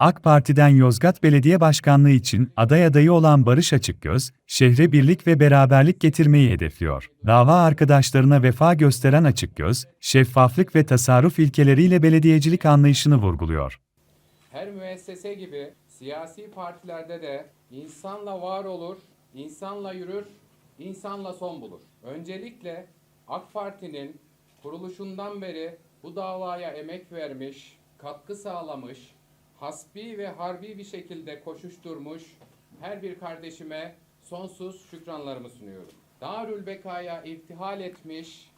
AK Parti'den Yozgat Belediye Başkanlığı için aday adayı olan Barış Açıkgöz, şehre birlik ve beraberlik getirmeyi hedefliyor. Dava arkadaşlarına vefa gösteren Açıkgöz, şeffaflık ve tasarruf ilkeleriyle belediyecilik anlayışını vurguluyor. Her müessese gibi siyasi partilerde de insanla var olur, insanla yürür, insanla son bulur. Öncelikle AK Parti'nin kuruluşundan beri bu davaya emek vermiş, katkı sağlamış, hasbi ve harbi bir şekilde koşuşturmuş her bir kardeşime sonsuz şükranlarımı sunuyorum. Darül Beka'ya iftihal etmiş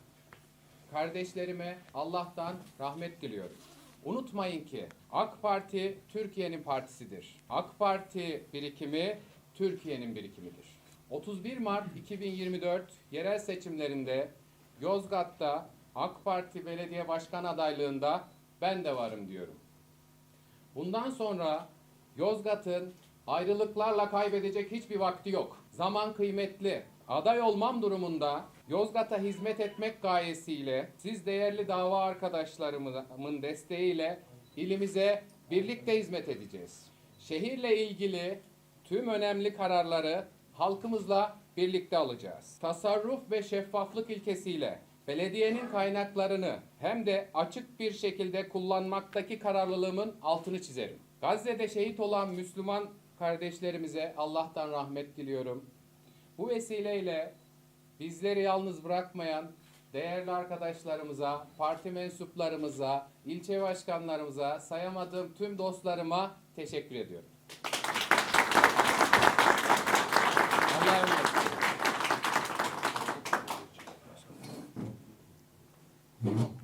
Kardeşlerime Allah'tan rahmet diliyorum. Unutmayın ki AK Parti Türkiye'nin partisidir. AK Parti birikimi Türkiye'nin birikimidir. 31 Mart 2024 yerel seçimlerinde Yozgat'ta AK Parti belediye başkan adaylığında ben de varım diyorum. Bundan sonra Yozgat'ın ayrılıklarla kaybedecek hiçbir vakti yok. Zaman kıymetli. Aday olmam durumunda Yozgat'a hizmet etmek gayesiyle siz değerli dava arkadaşlarımın desteğiyle ilimize birlikte hizmet edeceğiz. Şehirle ilgili tüm önemli kararları halkımızla birlikte alacağız. Tasarruf ve şeffaflık ilkesiyle belediyenin kaynaklarını hem de açık bir şekilde kullanmaktaki kararlılığımın altını çizerim. Gazze'de şehit olan Müslüman kardeşlerimize Allah'tan rahmet diliyorum. Bu vesileyle bizleri yalnız bırakmayan değerli arkadaşlarımıza, parti mensuplarımıza, ilçe başkanlarımıza, sayamadığım tüm dostlarıma teşekkür ediyorum. Mm-hmm.